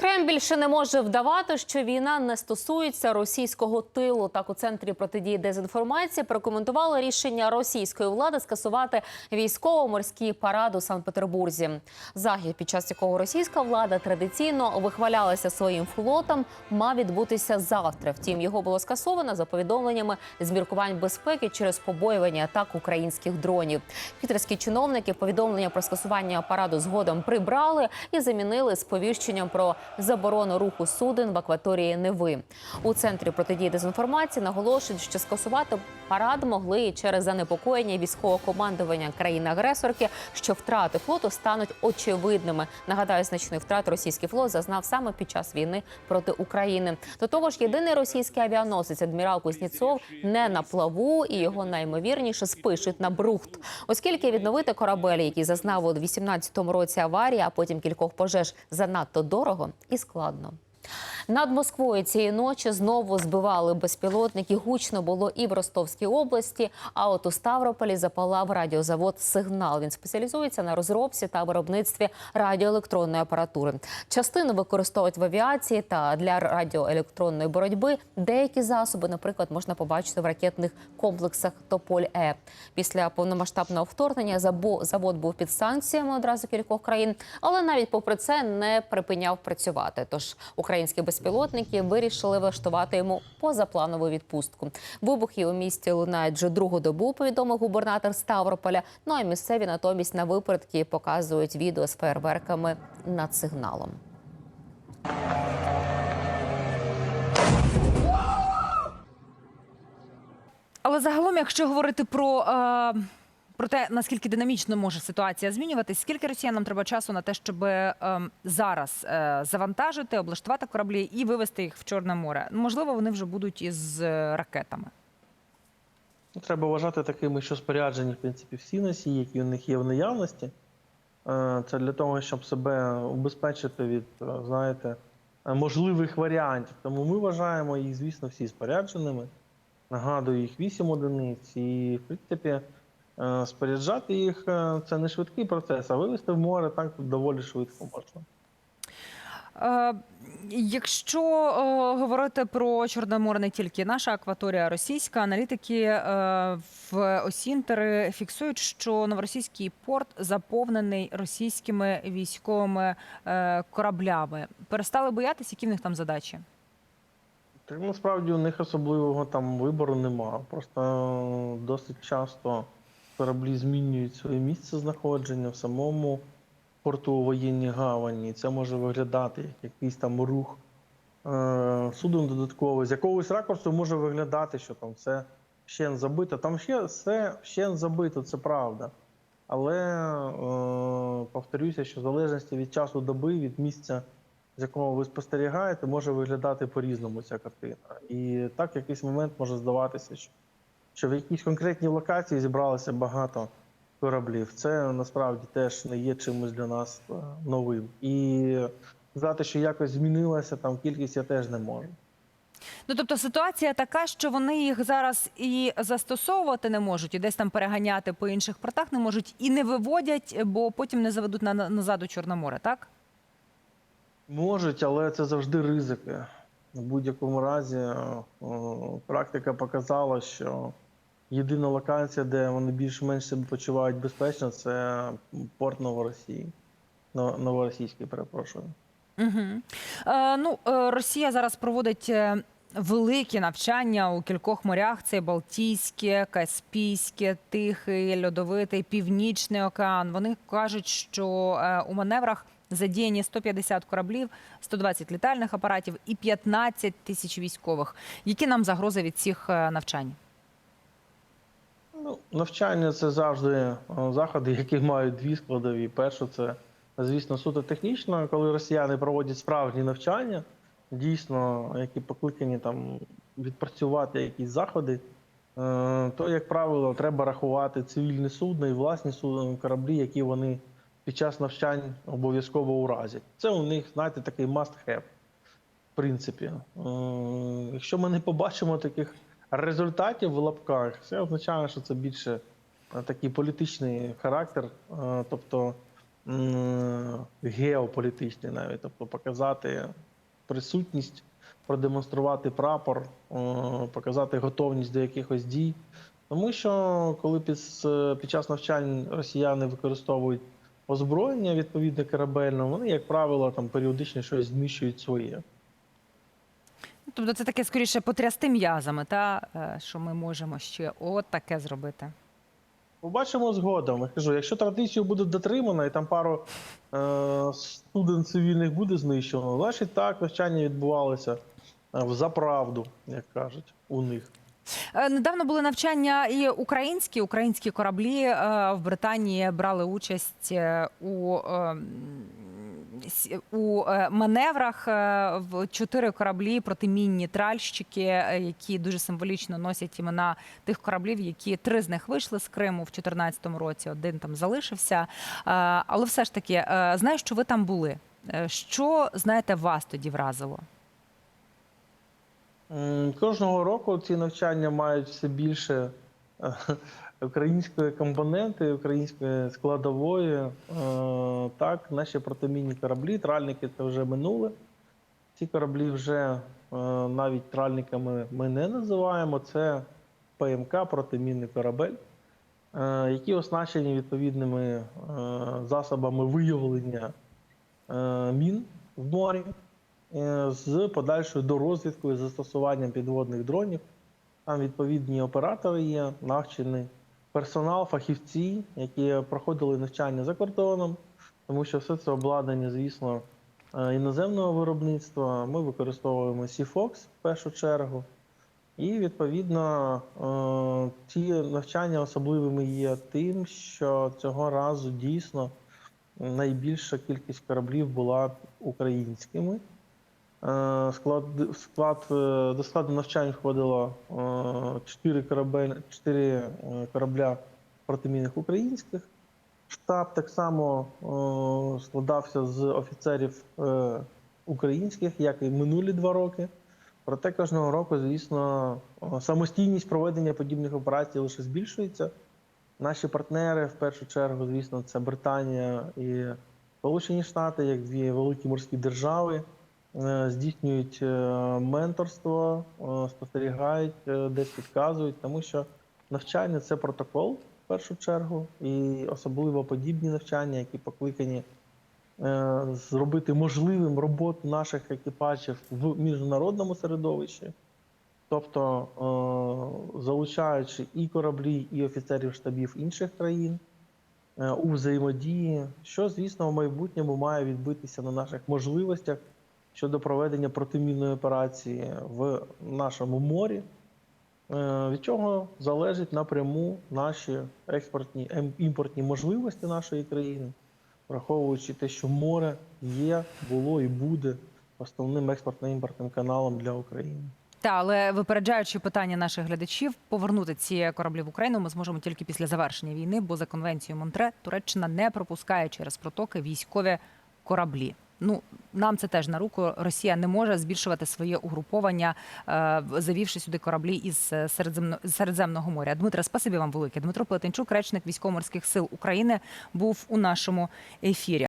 Кремль більше не може вдавати, що війна не стосується російського тилу. Так у центрі протидії дезінформації прокоментували рішення російської влади скасувати військово-морський парад у Санкт-Петербурзі. Захід, під час якого російська влада традиційно вихвалялася своїм флотом, мав відбутися завтра. Втім, його було скасовано за повідомленнями з міркувань безпеки через побоювання атак українських дронів. Пітерські чиновники повідомлення про скасування параду згодом прибрали і замінили сповіщенням про заборону руху суден в акваторії Неви. У центрі протидії дезінформації наголошують, що скасувати парад могли через занепокоєння військового командування країни-агресорки, що втрати флоту стануть очевидними. Нагадаю, значних втрат російський флот зазнав саме під час війни проти України. До того ж, єдиний російський авіаносець адмірал Кузнєцов не на плаву, і його наймовірніше спишуть на брухт, оскільки відновити корабель, який зазнав у 18-му році аварії, а потім кількох пожеж занадто дорого і складно. Над Москвою цієї ночі знову збивали безпілотники. Гучно було і в Ростовській області. А от у Ставрополі запалав радіозавод Сигнал. Він спеціалізується на розробці та виробництві радіоелектронної апаратури. Частину використовують в авіації та для радіоелектронної боротьби. Деякі засоби, наприклад, можна побачити в ракетних комплексах Тополь Е. Після повномасштабного вторгнення завод був під санкціями одразу кількох країн, але навіть попри це не припиняв працювати. Тож українські безпілотники вирішили влаштувати йому позапланову відпустку. Вибухи у місті лунають вже другу добу. Повідомив губернатор Ставрополя. Ну а місцеві натомість на випередки показують відео з фейерверками над сигналом. Але загалом, якщо говорити про, е, про те, наскільки динамічно може ситуація змінюватись, скільки росіянам треба часу на те, щоб е, зараз е, завантажити, облаштувати кораблі і вивести їх в Чорне море? Можливо, вони вже будуть із е, ракетами. Ну, Треба вважати такими, що споряджені, в принципі, всі носії, які у них є в наявності. Е, Це для того, щоб себе убезпечити від, е, знаєте, можливих варіантів. Тому ми вважаємо їх, звісно, всі спорядженими. Нагадую, їх 8 одиниць. І, в принципі, споряджати їх е, це не швидкий процес, а вивезти в море так доволі швидко можна. Е, Якщо е, говорити про Чорне море не тільки наша акваторія, а російська, аналітики е, в Осінтери фіксують, що новоросійський порт заповнений російськими військовими е, кораблями. Перестали боятися, які в них там задачі? Так насправді у них особливого там вибору нема. Просто е, досить часто кораблі змінюють своє місце знаходження в самому порту у воєнній гавані. Це може виглядати як якийсь там рух е, суден додатковий. З якогось ракурсу може виглядати, що там все ще забито. Там ще все ще забито, це правда. Але е, повторюся, що в залежності від часу доби, від місця з якого ви спостерігаєте, може виглядати по-різному ця картина. І так якийсь момент може здаватися, що, що в якійсь конкретній локації зібралося багато кораблів. Це насправді теж не є чимось для нас е, новим. І сказати, що якось змінилася там кількість, я теж не можу. Ну тобто ситуація така, що вони їх зараз і застосовувати не можуть, і десь там переганяти по інших портах не можуть, і не виводять, бо потім не заведуть на назад у Чорне море, так? Можуть, але це завжди ризики. В будь-якому разі е, практика показала, що єдина локація, де вони більш-менш себе почувають безпечно, це порт Новоросії. Но- Новоросійський, перепрошую. Угу. Е, ну, е, Росія зараз проводить е, великі навчання у кількох морях: це Балтійське, Каспійське, Тихий, Льодовитий, Північний океан. Вони кажуть, що е, у маневрах задіяні 150 кораблів, 120 літальних апаратів і 15 тисяч військових. Які нам загрози від цих навчань? Навчання це завжди е, заходи, які мають дві складові. Перше, це, звісно, суто технічно, коли росіяни проводять справжні навчання, дійсно, які покликані там відпрацювати якісь заходи, е, то, як правило, треба рахувати цивільне судно і власні судно, кораблі, які вони під час навчань обов'язково уразять. Це у них, знаєте, такий must have. В принципі, Е, якщо ми не побачимо таких результатів в лапках, це означає, що це більше е, такий політичний характер. Е, Тобто м, геополітичні навіть, тобто показати присутність, продемонструвати прапор, е, показати готовність до якихось дій. Тому що коли під, під час навчань росіяни використовують озброєння відповідне корабельне, вони, як правило, там періодично щось знищують своє. Тобто це таке скоріше потрясти м'язами, та е, що ми можемо ще от таке зробити. Побачимо згодом. Я кажу, якщо традицію буде дотримано і там пару е, суден цивільних буде знищено, значить так навчання відбувалося е, за правду, як кажуть, у них. Е, Недавно були навчання і українські. Українські кораблі в Британії брали участь у, е, м, с- у е, маневрах. е, В чотири кораблі протимінні тральщики, е, які дуже символічно носять імена тих кораблів, які три з них вийшли з Криму в 2014 році. Один там залишився. Але все ж таки, знаю, що ви там були. Що знаєте, вас тоді вразило? Кожного року ці навчання мають все більше української компоненти, української складової. Е, Так, наші протимінні кораблі, тральники це вже минуле. Ці кораблі вже е, навіть тральниками ми не називаємо. Це ПМК, протимінний корабель, е, які оснащені відповідними засобами виявлення мін в морі з подальшою дорозвідкою, застосуванням підводних дронів. Там відповідні оператори є, навчений персонал, фахівці, які проходили навчання за кордоном, тому що все це обладнання, звісно, е, іноземного виробництва. Ми використовуємо Seafox в першу чергу. І відповідно е, ці навчання особливими є тим, що цього разу дійсно найбільша кількість кораблів була українськими. Е, Склад, склад, е, до складу навчань входило 4, корабель, 4 корабля протимінних українських. Штаб так само е, складався з офіцерів е, українських, як і минулі два роки. Проте кожного року, звісно, е, самостійність проведення подібних операцій лише збільшується. Наші партнери, в першу чергу, звісно, це Британія і Сполучені Штати, як дві великі морські держави, е, здійснюють е, менторство, е, спостерігають, е, десь підказують, тому що навчання це протокол в першу чергу, і особливо подібні навчання, які покликані е, зробити можливим роботу наших екіпажів в міжнародному середовищі. Тобто, е, залучаючи і кораблі, і офіцерів штабів інших країн е, у взаємодії, що, звісно, в майбутньому має відбитися на наших можливостях щодо проведення протимінної операції в нашому морі, е, від чого залежить напряму наші експортні ем- імпортні можливості нашої країни, враховуючи те, що море є, було і буде основним експортно-імпортним каналом для України. Та, але випереджаючи питання наших глядачів, повернути ці кораблі в Україну ми зможемо тільки після завершення війни, бо за конвенцією Монтре Туреччина не пропускає через протоки військові кораблі. Ну нам це теж на руку. Росія не може збільшувати своє угруповання, е, завівши сюди кораблі із е, Середземно- Середземного моря. Дмитре, спасибі вам велике. Дмитро Плетенчук, речник військово-морських сил України, був у нашому ефірі.